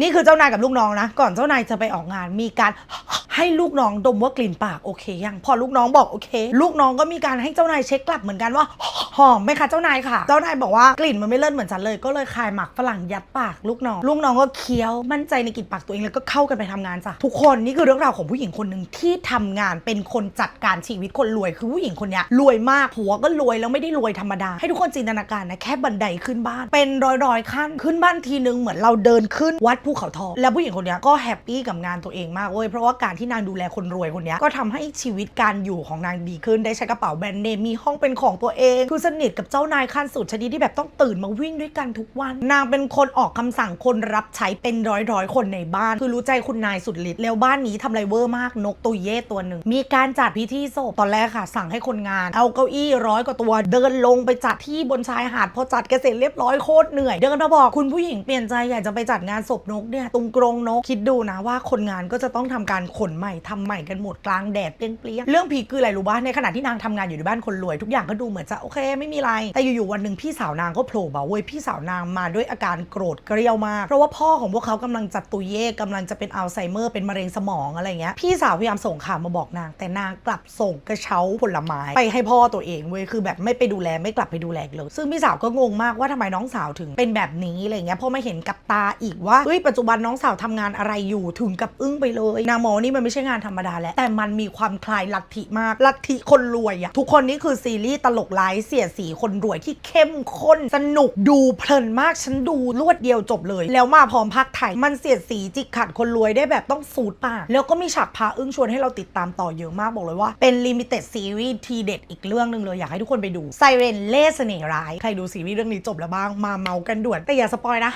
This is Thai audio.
นี่คือเจ้านายกับลูกน้องนะ ก่อนเจ้านายจะไปออกงานมีการให้ลูกน้องดมว่ากลิ่นปากโอเคยังพอลูกน้องบอกโอเค ลูกน้องก็มีการให้เจ้านายเช็คกลับเหมือนกันว่าหอมไหมคะเจ้านายค่ะ เจ้านายบอกว่ากลิ่นมันไม่เลิศเหมือนฉันเลยก็เลยคายหมักฝรั่งยัดปากลูกน้อง ลูกน้องก็เคี้ยวมั่นใจในกลิ่นปากตัวเองแล้วก็เข้ากันไปทำงานจ้ะทุกคนนี่คือเรื่องราวของผู้หญิงคนหนึ่งที่ทำงานเป็นคนจัดการชีวิตคนรวยคือผู้หญิงคนนี้รวยมากผัวก็รวยแล้วไม่ได้รวยธรรมดา ให้ทุกคนจินตนาการนะแค่บันไดขึ้นบ้าน เป็นรอยร้อยๆขั้นขึ้นบ้านทีนึงเหมือนเราเดินขึ้นวัดภูเขาทองแล้วผู้หญิงคนนี้ก็แฮปปี้กับงานตัวเองมากเว้ยเพราะว่าการที่นางดูแลคนรวยคนนี้ก็ทำให้ชีวิตการอยู่ของนางดีขึ้นได้ใช้กระเป๋าแบรนด์เนมมีห้องเป็นของตัวเอง คือสนิทกับเจ้านายขั้นสุดชนิดที่แบบต้องตื่นมาวิ่งด้วยกันทุกวัน นางเป็นคนออกคำสั่งคนรับใช้เป็นร้อยร้อยคนในบ้าน คือรู้ใจคุณนายสุดฤทธิ์แล้วบ้านนี้ทำไรเวอร์มากนกตุยเย่ตัวหนึ่งมีการจัดพิธีศพตอนแรกค่ะ สั่งให้คนงาน เอาเก้าอี้ร้อยกว่าตัว เดินลงไปจัดที่บนชายหาดพอจัดกันเสร็จเรียบร้อยโคตรเหนื่อยเดินมาบอกคุณผู้หญิงเปลี่ยนใจอยากจะไปจัดงานศพนกเนี่ยตรงกรงนกคิดดูนะว่าคนงานก็จะต้องทำการขนใหม่ทำใหม่กันหมดกลางแดดเปรี้ยงๆเรื่องพีคืออะไรรู้ป่ะในขณะที่นางทำงานอยู่ในบ้านคนรวยทุกอย่างก็ดูเหมือนจะโอเคไม่มีอะไรแต่อยู่ๆวันหนึ่งพี่สาวนางก็โผล่มาเว้ยพี่สาวนางมาด้วยอาการโกรธเกรี้ยวมากเพราะว่าพ่อของพวกเขากำลังจัดตุยเย่กำลังจะเป็นอัลไซเมอร์เป็นมะเร็งสมองอะไรเงี้ยพี่สาวพยายามส่งข่าวมาบอกนาง แต่นางกลับส่งกระเช้าผลไม้ไปให้พ่อตัวเองเว้ยคือแบบไม่ไปดูแลไม่กลับไปดูแลเลยซึ่งพี่สาวก็งงมากว่าทำไมน้องสาวถึงเป็นแบบนี้อะไรเงี้ยพอมาเห็นกับตาอีกว่าเฮ้ยปัจจุบันน้องสาวทำงานอะไรอยู่ถึงกับอึ้งไปเลยนางมองว่านี่มันไม่ใช่งานธรรมดาแล้วแต่มันมีความคล้ายลัทธิมากลัทธิคนรวยอะทุกคนนี่คือซีรีส์ตลกไร้เสียสีคนรวยที่เข้มข้นสนุกดูเพลินมากฉันดูรวดเดียวจบเลย แล้วมาพร้อมภาคไทยมันเสียดสีจิกขัดคนรวยได้แบบต้องสูดปากแล้วก็มีฉากพาอึ้งชวนให้เราติดตามต่อเยอะมากบอกเลยว่าเป็นลิมิเต็ดซีรีส์ทีเด็ดอีกเรื่องหนึ่งเลยอยากให้ทุกคนไปดูไซเรนเล่เสน่ห์ร้ายใครดูซีรีส์เรื่องนี้จบแล้วบ้างมาเมากันด่วนแต่อย่าสปอยนะ